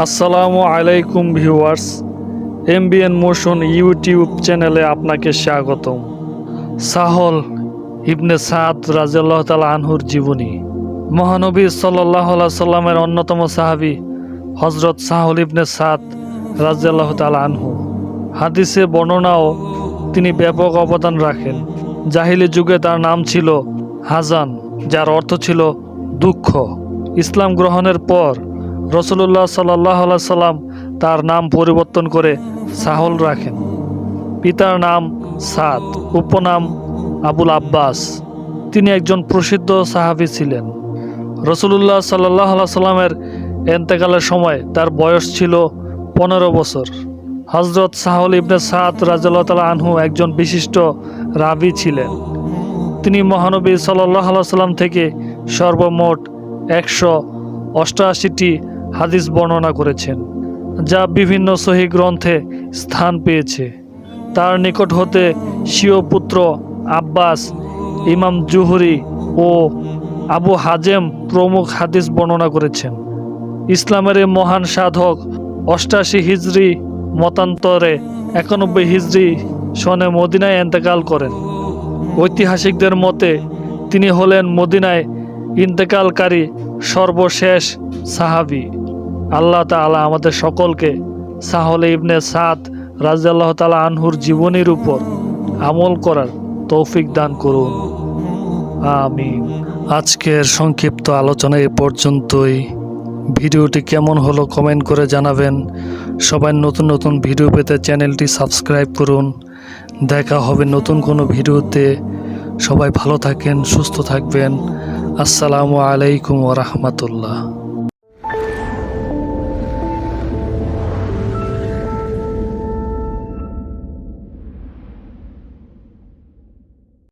আসসালামু আলাইকুম viewers, MBN motion YouTube চ্যানেলে আপনাকে স্বাগতম। সাহল ইবনে সাদ রাজিয়াল্লাহ আনহুর জীবনী। মহানবী সাল্লাহ সাল্লামের অন্যতম সাহাবী হজরত সাহল ইবনে সাদ রাজিয়াল্লাহ তালা আনহু। হাদিসে বর্ণনাও তিনি ব্যাপক অবদান রাখেন। জাহিলি যুগে তার নাম ছিল হাজান, যার অর্থ ছিল দুঃখ। ইসলাম গ্রহণের পর রসুল্লাহ সাল্লাহ সাল্লাম তার নাম পরিবর্তন করে সাহল রাখেন। পিতার নাম সাদ, উপনাম আবুল আব্বাস। তিনি একজন প্রসিদ্ধ সাহাবী ছিলেন। রসুল্লাহ সাল্লাহ সাল্লামের এন্তেকালের সময় তার বয়স ছিল পনেরো বছর। হজরত সাহল ইবনে সাদ রাজাল্লাহ আনহু একজন বিশিষ্ট রাবি ছিলেন। তিনি মহানবী সাল্লাহ সাল্লাম থেকে সর্বমোট একশো অষ্টআশিটি হাদিস বর্ণনা করেছেন, যা বিভিন্ন সহি গ্রন্থে স্থান পেয়েছে। তার নিকট হতে স্বীয় পুত্র আব্বাস, ইমাম জুহরি ও আবু হাজেম প্রমুখ হাদিস বর্ণনা করেছেন। ইসলামের মহান সাধক অষ্টাশি হিজরি মতান্তরে একানব্বই হিজরি সনে মদিনায় এন্তেকাল করেন। ঐতিহাসিকদের মতে, তিনি হলেন মদিনায় ইন্তেকালকারী সর্বশেষ সাহাবি। আল্লাহ তাআলা আমাদের সকলকে সাহলে ইবনে সাদ রাজিয়াল্লাহ তালা আনহুর জীবনীর উপর আমল করার তৌফিক দান করুন। আমি আজকের সংক্ষিপ্ত আলোচনা এ পর্যন্তই। ভিডিওটি কেমন হলো কমেন্ট করে জানাবেন। সবাই নতুন নতুন ভিডিও পেতে চ্যানেলটি সাবস্ক্রাইব করুন। দেখা হবে নতুন কোনো ভিডিওতে। সবাই ভালো থাকেন, সুস্থ থাকবেন। আসসালামু আলাইকুম ওরহমতুল্লাহ